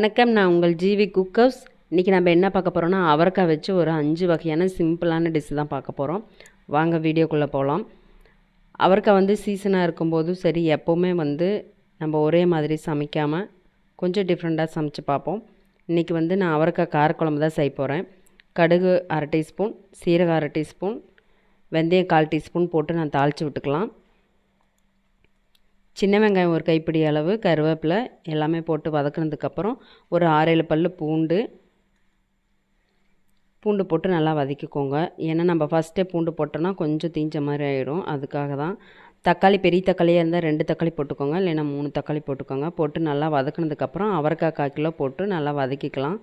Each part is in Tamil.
வணக்கம் நான் உங்கள் ஜிவி குக் ஹவுஸ் இன்றைக்கி நம்ம என்ன பார்க்க போகிறோம்னா அவரைக்காய் வச்சு ஒரு அஞ்சு வகையான சிம்பிளான டிஷ் தான் பார்க்க போகிறோம் வாங்க வீடியோக்குள்ளே போகலாம் அவரைக்காய் வந்து சீசனாக இருக்கும்போதும் சரி எப்போவுமே வந்து நம்ம ஒரே மாதிரி சமைக்காமல் கொஞ்சம் டிஃப்ரெண்ட்டாக சமைச்சு பார்ப்போம். இன்றைக்கி வந்து நான் அவரைக்காய் காரக்குழம்பு தான் செய்ய போகிறேன் கடுகு அரை டீஸ்பூன் சீரகம் அரை டீஸ்பூன் வெந்தயம் கால் டீஸ்பூன் போட்டு நான் தாளித்து விட்டுக்கலாம். சின்ன வெங்காயம் ஒரு கைப்பிடி அளவு கருவேப்பிலை எல்லாமே போட்டு வதக்குனதுக்கப்புறம் ஒரு ஆறேழு பல் பூண்டு. பூண்டு போட்டு நல்லா வதக்கிக்கோங்க. ஏன்னா நம்ம ஃபஸ்ட்டே பூண்டு போட்டோன்னா கொஞ்சம் தீஞ்ச மாதிரி ஆகிடும் அதுக்காக தான். தக்காளி பெரிய தக்காளியாக இருந்தால் ரெண்டு தக்காளி போட்டுக்கோங்க. இல்லைன்னா மூணு தக்காளி போட்டுக்கோங்க. போட்டு நல்லா வதக்குனதுக்கப்புறம் அவரைக்காய் கால் கிலோ போட்டு நல்லா வதக்கிக்கலாம்.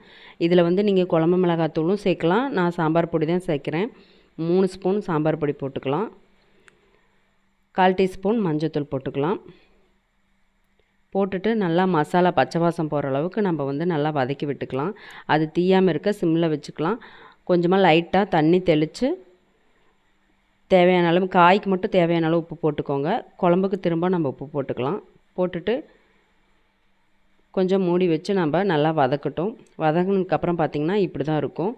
இதில் வந்து நீங்கள் குழம்பு மிளகாத்தூளும் சேர்க்கலாம். நான் சாம்பார் பொடி தான் சேர்க்குறேன். மூணு ஸ்பூன் சாம்பார் பொடி போட்டுக்கலாம். கால் டீஸ்பூன் மஞ்சத்தூள் போட்டுக்கலாம். போட்டுட்டு நல்லா மசாலா பச்சை வாசம் போகிற அளவுக்கு நம்ம வந்து நல்லா வதக்கி விட்டுக்கலாம். அது தீயாமல் இருக்க சிம்மில் வச்சுக்கலாம். கொஞ்சமாக லைட்டாக தண்ணி தெளித்து தேவையான அளவு காய்க்கு மட்டும் தேவையான அளவு உப்பு போட்டுக்கோங்க. குழம்புக்கு திரும்ப நம்ம உப்பு போட்டுக்கலாம். போட்டுட்டு கொஞ்சம் மூடி வச்சு நம்ம நல்லா வதக்கட்டும். வதங்கினதுக்கப்புறம் பார்த்திங்கன்னா இப்படி தான் இருக்கும்.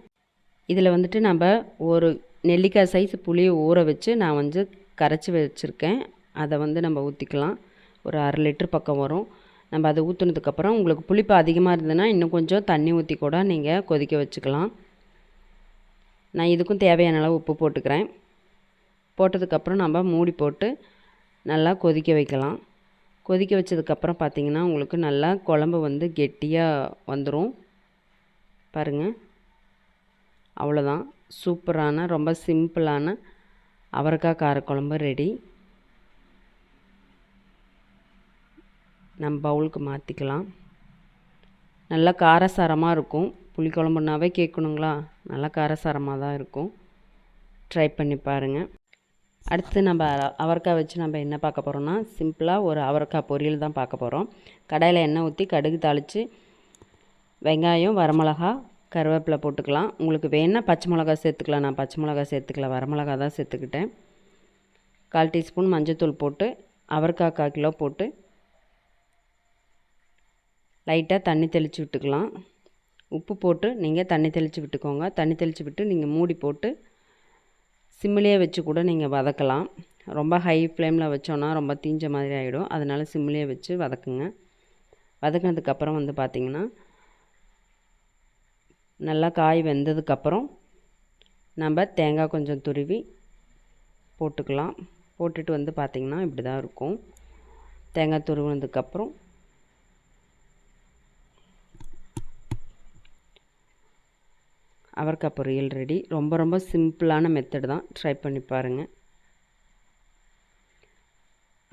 இதில் வந்துட்டு நம்ம ஒரு நெல்லிக்காய் சைஸ் புளியை ஊற வச்சு நான் வந்து கரைச்சி வச்சுருக்கேன். அதை வந்து நம்ம ஊற்றிக்கலாம் ஒரு அரை லிட்டர் பக்கம் வரும். நம்ம அதை ஊற்றுனதுக்கப்புறம் உங்களுக்கு புளிப்பு அதிகமாக இருந்ததுன்னா இன்னும் கொஞ்சம் தண்ணி ஊற்றி கூட நீங்கள் கொதிக்க வச்சுக்கலாம். நான் இதுக்கும் தேவையான அளவு உப்பு போட்டுக்கிறேன். போட்டதுக்கப்புறம் நம்ம மூடி போட்டு நல்லா கொதிக்க வைக்கலாம். கொதிக்க வச்சதுக்கப்புறம் பார்த்திங்கன்னா உங்களுக்கு நல்லா குழம்பு வந்து கெட்டியாக வந்துடும் பாருங்கள் அவ்வளோதான் சூப்பரான ரொம்ப சிம்பிளான அவரைக்காய் காரக்குழம்பு ரெடி நம்ம பவுலுக்கு மாற்றிக்கலாம் நல்லா காரசாரமாக இருக்கும். புளிக்குழம்புனாவே கேட்கணுங்களா? நல்லா காரசாரமாக தான் இருக்கும். ட்ரை பண்ணி பாருங்கள் அடுத்து நம்ம அவரைக்காய் வச்சு நம்ம என்ன பார்க்க போகிறோம்னா சிம்பிளாக ஒரு அவரைக்காய் பொரியல் தான் பார்க்க போகிறோம் கடையில் எண்ணெய் ஊற்றி கடுகு தாளித்து வெங்காயம் வரமிளகா கருவேப்பிலை போட்டுக்கலாம். உங்களுக்கு வேணால் பச்சை மிளகா சேர்த்துக்கலாம். நான் பச்சை மிளகா சேர்த்துக்கல வரமிளகா தான் சேர்த்துக்கிட்டேன். கால் டீஸ்பூன் மஞ்சள்தூள் போட்டு அவரைக்காய் கால் கிலோ போட்டு லைட்டாக தண்ணி தெளித்து விட்டுக்கலாம். உப்பு போட்டு நீங்கள் தண்ணி தெளித்து விட்டுக்கோங்க. தண்ணி தெளித்து விட்டு நீங்கள் மூடி போட்டு சிம்மிலே வச்சு கூட நீங்கள் வதக்கலாம். ரொம்ப ஹை ஃப்ளேமில் வச்சோன்னா ரொம்ப தீஞ்ச மாதிரி ஆகிடும் அதனால் சிம்மிலே வச்சு வதக்குங்க. வதக்கினதுக்கப்புறம் வந்து பார்த்திங்கன்னா நல்லா காய் வெந்ததுக்கப்புறம் நம்ம தேங்காய் கொஞ்சம் துருவி போட்டுக்கலாம். போட்டுட்டு வந்து பார்த்திங்கன்னா இப்படி தான் இருக்கும். தேங்காய் துருவினதுக்கப்புறம் அவரைக்காய் பொரியல் ரெடி ரொம்ப ரொம்ப சிம்பிளான மெத்தடு தான். ட்ரை பண்ணி பாருங்கள்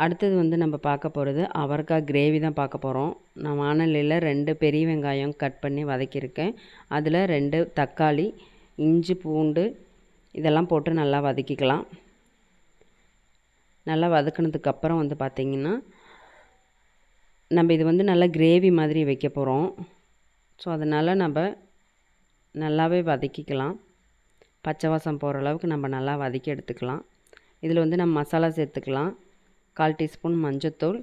அடுத்தது வந்து நம்ம பார்க்க போகிறது அவரைக்காய் கிரேவி தான் பார்க்க போகிறோம் நான் வானலியில் ரெண்டு பெரிய வெங்காயம் கட் பண்ணி வதக்கியிருக்கேன். அதில் ரெண்டு தக்காளி இஞ்சி பூண்டு இதெல்லாம் போட்டு நல்லா வதக்கிக்கலாம். நல்லா வதக்கினதுக்கப்புறம் வந்து பார்த்திங்கன்னா நம்ம இது வந்து நல்லா கிரேவி மாதிரி வைக்க போகிறோம் ஸோ அதனால் நம்ம நல்லாவே வதக்கிக்கலாம். பச்சை வாசம் போகிற அளவுக்கு நம்ம நல்லா வதக்கி எடுத்துக்கலாம். இதில் வந்து நம்ம மசாலா சேர்த்துக்கலாம். கால் டீஸ்பூன் மஞ்சத்தூள்.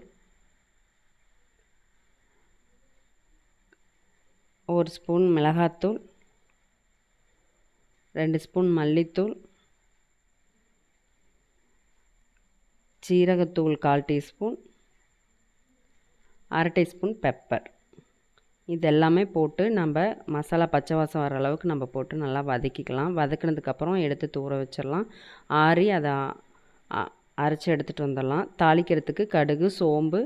ஒரு ஸ்பூன் மிளகாத்தூள். ரெண்டு ஸ்பூன் மல்லித்தூள். சீரகத்தூள் கால் டீஸ்பூன். அரை டீஸ்பூன் பெப்பர். இது எல்லாமே போட்டு நம்ம மசாலா பச்சை வாசம் வர அளவுக்கு நம்ம போட்டு நல்லா வதக்கிக்கலாம். வதக்கினதுக்கப்புறம் எடுத்து தூர வச்சிடலாம். ஆறி அதை அரைச்சி எடுத்துகிட்டு வந்துடலாம். தாளிக்கிறதுக்கு கடுகு சோம்பு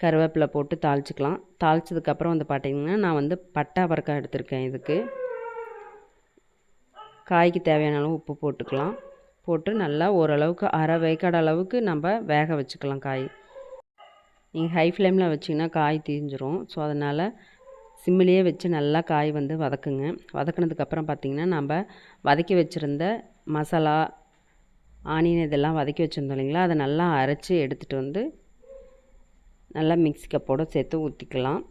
கருவேப்பிலை போட்டு தாளிச்சிக்கலாம். தாளித்ததுக்கப்புறம் வந்து பார்த்திங்கன்னா நான் வந்து பட்டா அவரைக்காய் எடுத்திருக்கேன் இதுக்கு. காய்க்கு தேவையான அளவு உப்பு போட்டுக்கலாம். போட்டு நல்லா ஓரளவுக்கு அரை வேக்காடு அளவுக்கு நம்ம வேக வச்சுக்கலாம் காய். நீங்கள் ஹை ஃப்ளேமில் வச்சிங்கன்னா காய் தீஞ்சிரும். ஸோ அதனால் சிம்மிலேயே வச்சு நல்லா காய் வந்து வதக்குங்க. வதக்குனதுக்கப்புறம் பார்த்திங்கன்னா நம்ம வதக்கி வச்சுருந்த மசாலா ஆனியன் இதெல்லாம் வதக்கி வச்சுருந்தோம் இல்லைங்களா? அதை நல்லா அரைச்சி எடுத்துகிட்டு வந்து நல்லா மிக்ஸி கப்போடு சேர்த்து ஊற்றிக்கலாம்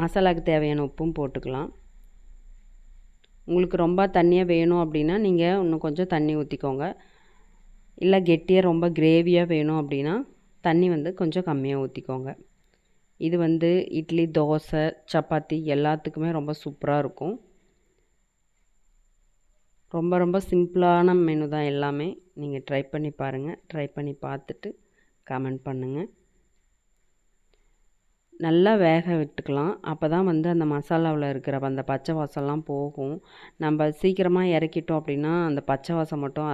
மசாலாவுக்கு தேவையான உப்பும் போட்டுக்கலாம். உங்களுக்கு ரொம்ப தண்ணியாக வேணும் அப்படின்னா நீங்கள் இன்னும் கொஞ்சம் தண்ணி ஊற்றிக்கோங்க இல்லை கெட்டியாக ரொம்ப கிரேவியாக வேணும் அப்படின்னா தண்ணி வந்து கொஞ்சம் கம்மியாக ஊற்றிக்கோங்க இது வந்து இட்லி தோசை சப்பாத்தி எல்லாத்துக்குமே ரொம்ப சூப்பராக இருக்கும். ரொம்ப ரொம்ப சிம்பிளான மெனு தான் எல்லாமே. நீங்கள் ட்ரை பண்ணி பாருங்கள் ட்ரை பண்ணி பார்த்துட்டு கமெண்ட் பண்ணுங்கள் நல்லா வேக விட்டுக்கலாம். அப்போ தான் வந்து அந்த மசாலாவில் இருக்கிற அந்த பச்சை வாசம்லாம் போகும். நம்ம சீக்கிரமாக இறக்கிட்டோம் அப்படின்னா அந்த பச்சை வாசம் மட்டும்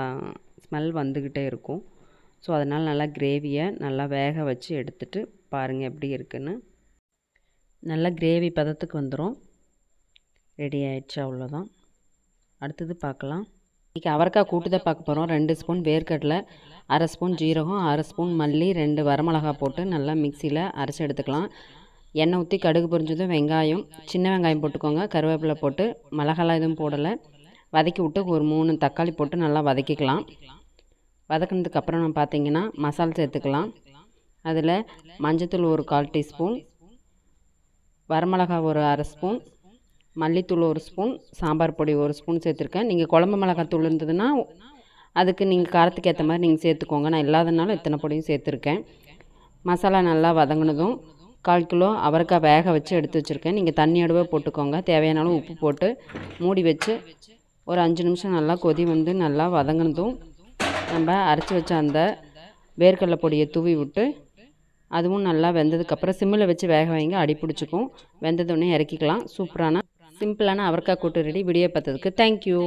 ஸ்மெல் வந்துக்கிட்டே இருக்கும். ஸோ அதனால் நல்லா கிரேவியை நல்லா வேக வச்சு எடுத்துட்டு பாருங்கள் எப்படி இருக்குன்னு. நல்லா கிரேவி பதத்துக்கு வந்துடும் ரெடி ஆயிடுச்சு அவ்வளோதான் அடுத்தது பார்க்கலாம். இன்றைக்கி அவரைக்காய் கூட்டு தான் பார்க்க போகிறோம் ரெண்டு ஸ்பூன் வேர்க்கடலை அரை ஸ்பூன் ஜீரகம் அரை ஸ்பூன் மல்லி ரெண்டு வரமிளகா போட்டு நல்லா மிக்சியில் அரைச்சி எடுத்துக்கலாம். எண்ணெய் ஊற்றி கடுகு பொரிஞ்சதும் வெங்காயம் சின்ன வெங்காயம் போட்டுக்கோங்க. கருவேப்பிலை போட்டு மிளகாலாம் எதுவும் போடலை. வதக்கி விட்டு ஒரு மூணு தக்காளி போட்டு நல்லா வதக்கிக்கலாம். வதக்கினதுக்கப்புறம் நம்ம பார்த்தீங்கன்னா மசாலா சேர்த்துக்கலாம். அதில் மஞ்சத்தூள் ஒரு கால் டீஸ்பூன் வரமிளகா ஒரு அரை ஸ்பூன் மல்லித்தூள் ஒரு ஸ்பூன் சாம்பார் பொடி ஒரு ஸ்பூன் சேர்த்துருக்கேன். நீங்கள் குழம்பு மிளகாத்தூள் இருந்ததுன்னா அதுக்கு நீங்கள் காரத்துக்கு ஏற்ற மாதிரி நீங்கள் சேர்த்துக்கோங்க. நான் இல்லாதனால இத்தனை பொடியும் சேர்த்துருக்கேன். மசாலா நல்லா வதங்கினதும் கால் கிலோ அவரைக்காய் வேக வச்சு எடுத்து வச்சுருக்கேன். நீங்கள் தண்ணி போட்டுக்கோங்க. தேவையான அளவு உப்பு போட்டு மூடி வச்சு ஒரு அஞ்சு நிமிஷம் நல்லா கொதி வந்து நல்லா வதங்கினதும் நம்ம அரைச்சி வச்ச அந்த வேர்க்கடலை பொடியை தூவி விட்டு அதுவும் நல்லா வெந்ததுக்கப்புறம் சிம்மில் வச்சு வேக வைங்க. அடி பிடிச்சிக்கும். வெந்ததுடனே இறக்கிக்கலாம். சூப்பரான சிம்பிளான அவரைக்காய் கூட்டு ரெடி. விடிய பார்த்ததுக்கு தேங்க்யூ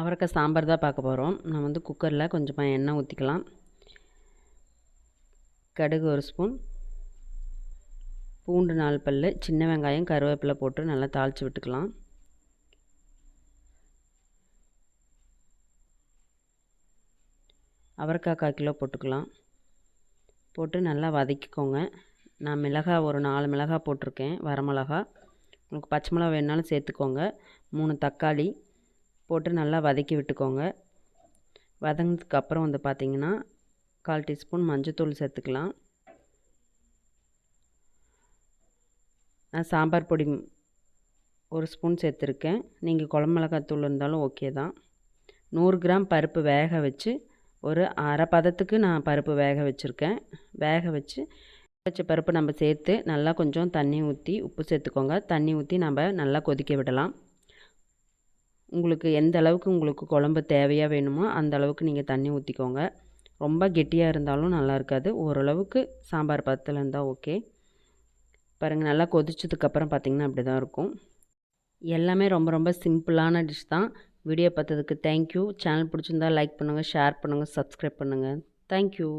அவரைக்காய் சாம்பார் தான் பார்க்க போகிறோம் நான் வந்து குக்கரில் கொஞ்சமாக எண்ணெய் ஊற்றிக்கலாம் கடுகு ஒரு ஸ்பூன். பூண்டு நாலு பல் சின்ன வெங்காயம் கருவேப்பிலை போட்டு நல்லா தாளித்து விட்டுக்கலாம். அவரைக்காய் கால் கிலோ போட்டுக்கலாம். போட்டு நல்லா வதக்கிக்கோங்க. நான் மிளகாய் ஒரு நாலு மிளகாய் போட்டிருக்கேன். வரமிளகா உங்களுக்கு பச்சை மிளகா வேணாலும் சேர்த்துக்கோங்க. மூணு தக்காளி போட்டு நல்லா வதக்கி விட்டுக்கோங்க. வதங்கினதுக்கப்புறம் வந்து பார்த்திங்கன்னா கால் டீஸ்பூன் மஞ்சத்தூள் சேர்த்துக்கலாம். நான் சாம்பார் பொடி ஒரு ஸ்பூன் சேர்த்துருக்கேன். நீங்கள் குழம்பு மிளகாத்தூள் இருந்தாலும் ஓகே தான். நூறு கிராம் பருப்பு வேக வச்சு ஒரு அரை பதத்துக்கு நான் பருப்பு வேக வச்சுருக்கேன். வேக வச்சு வச்ச பருப்பு நம்ம சேர்த்து நல்லா கொஞ்சம் தண்ணி ஊற்றி உப்பு சேர்த்துக்கோங்க. தண்ணி ஊற்றி நம்ம நல்லா கொதிக்க விடலாம். உங்களுக்கு எந்த அளவுக்கு உங்களுக்கு குழம்பு தேவையாக வேணுமோ அந்த அளவுக்கு நீங்கள் தண்ணி ஊற்றிக்கோங்க ரொம்ப கெட்டியாக இருந்தாலும் நல்லா இருக்காது. ஓரளவுக்கு சாம்பார் பத்தில் இருந்தால் ஓகே. பாருங்கள் நல்லா கொதிச்சதுக்கப்புறம் பார்த்திங்கன்னா அப்படி தான் இருக்கும். எல்லாமே ரொம்ப ரொம்ப சிம்பிளான டிஷ் தான். வீடியோ பார்த்ததுக்கு தேங்க்யூ. சேனல் பிடிச்சிருந்தா லைக் பண்ணுங்கள் ஷேர் பண்ணுங்கள் சப்ஸ்கிரைப் பண்ணுங்கள் தேங்க்யூ.